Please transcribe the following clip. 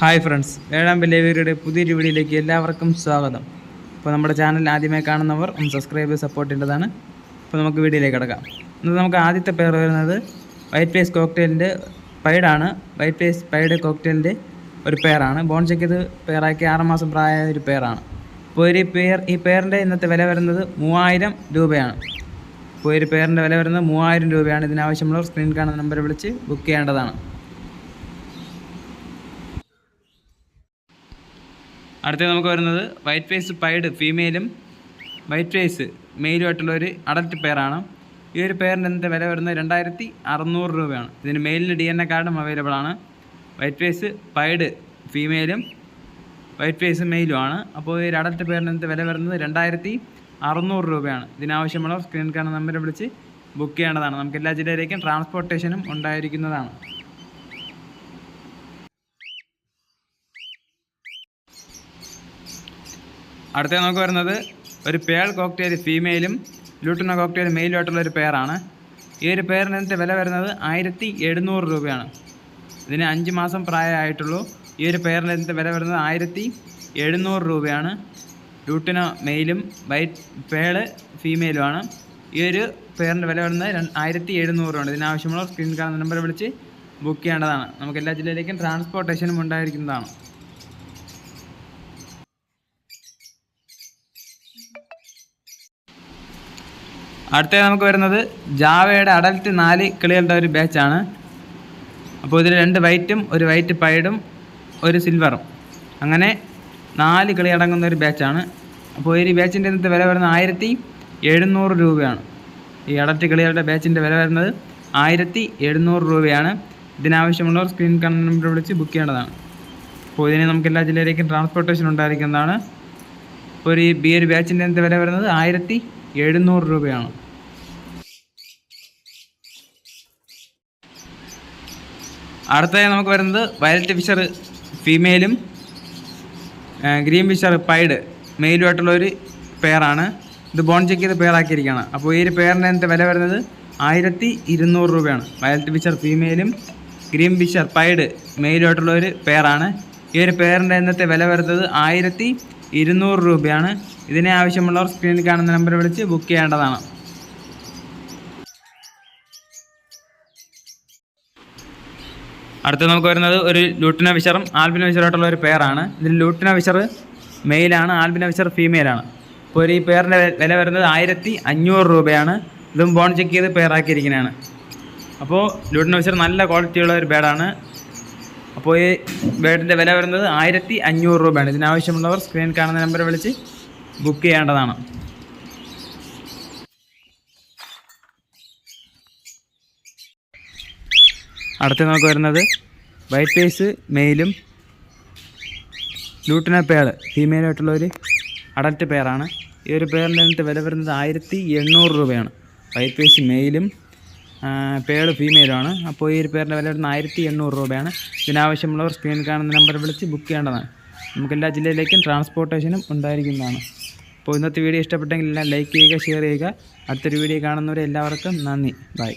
Hi friends ഏഴാം ബിലേവിയറുടെ പുതിയൊരു വീഡിയോയിലേക്ക് എല്ലാവർക്കും സ്വാഗതം. അപ്പോൾ നമ്മുടെ ചാനൽ ആദ്യമായി കാണുന്നവർ ഒന്ന് സബ്സ്ക്രൈബ് സപ്പോർട്ട് ചെയ്യേണ്ടതാണ്. അപ്പോൾ നമുക്ക് വീഡിയോയിലേക്ക് കിടക്കാം. ഇന്ന് നമുക്ക് ആദ്യത്തെ പേർ വരുന്നത് വൈറ്റ് പേസ് കോക്ടെയിലിന്റെ പൈഡാണ് വൈറ്റ് പേസ് പൈഡ് കോക്ടെയിലിന്റെ ഒരു പേരാണ് ബോൺ ചെക്ക് ഇത് പേറാക്കി ആറുമാസം പ്രായമായ ഒരു പേരാണ് അപ്പോൾ ഒരു പേർ ഈ പേരിന്റെ ഇന്നത്തെ വില വരുന്നത് മൂവായിരം രൂപയാണ്. അപ്പോൾ ഒരു പേരിന്റെ വില വരുന്നത് മൂവായിരം രൂപയാണ്. ഇതിനാവശ്യമുള്ളവർ സ്ക്രീൻ കാണുന്ന നമ്പർ വിളിച്ച് ബുക്ക് ചെയ്യേണ്ടതാണ്. അടുത്തത് നമുക്ക് വരുന്നത് വൈറ്റ് ഫേസ് പൈഡ് ഫീമെയിലും വൈറ്റ് ഫേസ് മെയിലുമായിട്ടുള്ള ഒരു അഡൽട്ട് പെയറാണ് ഈ ഒരു പെയറിന്റെ ഇന്നത്തെ വില വരുന്നത്? രണ്ടായിരത്തി അറുന്നൂറ് രൂപയാണ്. ഇതിന് മെയിലിന് ഡി എൻ എ കാർഡും അവൈലബിൾ ആണ്. വൈറ്റ് ഫേസ് പൈഡ് ഫീമെയിലും വൈറ്റ് ഫേസ് മെയിലും ആണ്. അപ്പോൾ ഈ ഒരു അഡൽട്ട് പെയറിന്റെ ഇന്നത്തെ വില വരുന്നത്? രണ്ടായിരത്തി അറുന്നൂറ് രൂപയാണ്. ഇതിനാവശ്യമുള്ള സ്ക്രീൻ കാർഡ് നമ്പർ വിളിച്ച് ബുക്ക് ചെയ്യേണ്ടതാണ്. നമുക്ക് എല്ലാ ജില്ലയിലേക്കും ട്രാൻസ്പോർട്ടേഷനും ഉണ്ടായിരിക്കുന്നതാണ്. അടുത്ത നമുക്ക് വരുന്നത് ഒരു പേൾ കോക്ടെയിൽ ഫീമെയിലും ലൂട്ടിനോ കോക്ടെയിൽ മെയിലുമായിട്ടുള്ള ഒരു പെയറാണ് ഈ ഒരു പെയറിന് ഇന്നത്തെ വില വരുന്നത് ആയിരത്തി എഴുന്നൂറ് രൂപയാണ്. ഇതിന് അഞ്ച് മാസം പ്രായമായിട്ടുള്ളൂ ഈ ഒരു പെയറിന് ഇന്നത്തെ വില വരുന്നത് ആയിരത്തി എഴുന്നൂറ് രൂപയാണ്. ലൂട്ടിന മെയിലും വൈറ്റ് പേൾ ഫീമെയിലുമാണ്. ഈ ഒരു പെയറിന്റെ വില വരുന്നത് ആയിരത്തി രൂപയാണ്. ഇതിനാവശ്യമുള്ള സ്ക്രീൻ കാണുന്ന നമ്പർ വിളിച്ച് ബുക്ക് ചെയ്യേണ്ടതാണ്. നമുക്ക് എല്ലാ ജില്ലയിലേക്കും ട്രാൻസ്പോർട്ടേഷനും ഉണ്ടായിരിക്കുന്നതാണ്. അടുത്തത് നമുക്ക് വരുന്നത് ജാവയുടെ അഡൽറ്റ് നാല് കിളികളുടെ ഒരു ബാച്ചാണ് അപ്പോൾ ഇതിൽ രണ്ട് വൈറ്റും ഒരു വൈറ്റ് പൈഡും ഒരു സിൽവറും അങ്ങനെ നാല് കിളി അടങ്ങുന്ന ഒരു ബാച്ചാണ് അപ്പോൾ ഈ ബാച്ചിന്റെ ഇന്നത്തെ വില വരുന്നത് ആയിരത്തി എഴുന്നൂറ് രൂപയാണ്. ഈ അഡൽട്ട് കിളികളുടെ ബാച്ചിന്റെ വില വരുന്നത് ആയിരത്തി എഴുന്നൂറ് രൂപയാണ്. ഇതിനാവശ്യമുള്ളവർ സ്ക്രീൻ കണ്ണിൽ വിളിച്ച് ബുക്ക് ചെയ്യേണ്ടതാണ്. അപ്പോൾ ഇതിന് നമുക്ക് എല്ലാ ജില്ലയിലേക്കും ട്രാൻസ്പോർട്ടേഷൻ ഉണ്ടായിരിക്കുന്നതാണ്. ഒരു ഈ ഒരു ബാച്ചിന്റെ ഇന്നത്തെ വില വരുന്നത് ആയിരത്തി എഴുന്നൂറ് രൂപയാണ്. അടുത്തതായി നമുക്ക് വരുന്നത് വയലറ്റ് ഫിഷർ ഫീമെയിലും ഗ്രീൻ ഫിഷർ പൈഡ് മെയിലുമായിട്ടുള്ള ഒരു പെയറാണ് ഇത് ബോൺ ചെക്ക് ചെയ്ത് പെയറാക്കിയിരിക്കുകയാണ് അപ്പോൾ ഈ ഒരു പെയറിന്റെ അതിന്റെ വില വരുന്നത്? ആയിരത്തി ഇരുന്നൂറ് രൂപയാണ്. വയലറ്റ് ഫിഷർ ഫീമെയിലും ഗ്രീൻ ഫിഷർ പൈഡ് മെയിലുമായിട്ടുള്ള ഒരു പെയറാണ് ഈ ഒരു പെയറിന്റെ ഇന്നത്തെ വില വരുന്നത് ആയിരത്തി ഇരുന്നൂറ് രൂപയാണ്. ഇതിനെ ആവശ്യമുള്ളവർ സ്ക്രീനിൽ കാണുന്ന നമ്പർ വിളിച്ച് ബുക്ക് ചെയ്യേണ്ടതാണ്. അടുത്ത നമുക്ക് വരുന്നത് ഒരു ലൂട്ടിന വിഷറും ആൽബിന വിഷറുമായിട്ടുള്ള ഒരു പെയറാണ്. ഇതിൽ ലൂട്ടിന വിഷർ മെയിലാണ് ആൽബിന വിഷർ ഫീമെയിലാണ് അപ്പോൾ ഒരു ഈ പെയറിന്റെ വില വരുന്നത് ആയിരത്തി അഞ്ഞൂറ് രൂപയാണ്. ഇതും ബോൺ ചെക്ക് ചെയ്ത് പെയറാക്കിയിരിക്കുന്നതാണ് അപ്പോൾ ലൂട്ടിന വിഷർ നല്ല ക്വാളിറ്റിയുള്ള ഒരു ബേഡാണ് അപ്പോൾ ഈ ബേഡിന്റെ വില വരുന്നത് ആയിരത്തി അഞ്ഞൂറ് രൂപയാണ്. ഇതിനാവശ്യമുള്ളവർ സ്ക്രീൻ കാണുന്ന നമ്പർ വിളിച്ച് ബുക്ക് ചെയ്യേണ്ടതാണ്. അടുത്ത നമുക്ക് വരുന്നത് വൈറ്റ് പേസ് മെയിലും ലൂട്ടിന പേൾ ഫീമെയിലായിട്ടുള്ള ഒരു അഡൽറ്റ് പേറാണ് ഈ ഒരു പേറിന്റെ എന്നിട്ട് വില വരുന്നത് ആയിരത്തി എണ്ണൂറ് രൂപയാണ്. വൈറ്റ് പേസ് മെയിലും പേൾ ഫീമെയിലുമാണ് അപ്പോൾ ഈ ഒരു പേരിന്റെ വില വരുന്നത് ആയിരത്തി എണ്ണൂറ് രൂപയാണ്. ഇതിനാവശ്യമുള്ളവർ സ്ക്രീനിൽ കാണുന്ന നമ്പർ വിളിച്ച് ബുക്ക് ചെയ്യേണ്ടതാണ്. നമുക്ക് എല്ലാ ജില്ലയിലേക്കും ട്രാൻസ്പോർട്ടേഷനും ഉണ്ടായിരിക്കുന്നതാണ്. അപ്പോൾ ഇന്നത്തെ വീഡിയോ ഇഷ്ടപ്പെട്ടെങ്കിൽ എല്ലാം ലൈക്ക് ചെയ്യുക ഷെയർ ചെയ്യുക. അടുത്തൊരു വീഡിയോ കാണുന്നവരെ എല്ലാവർക്കും നന്ദി. ബൈ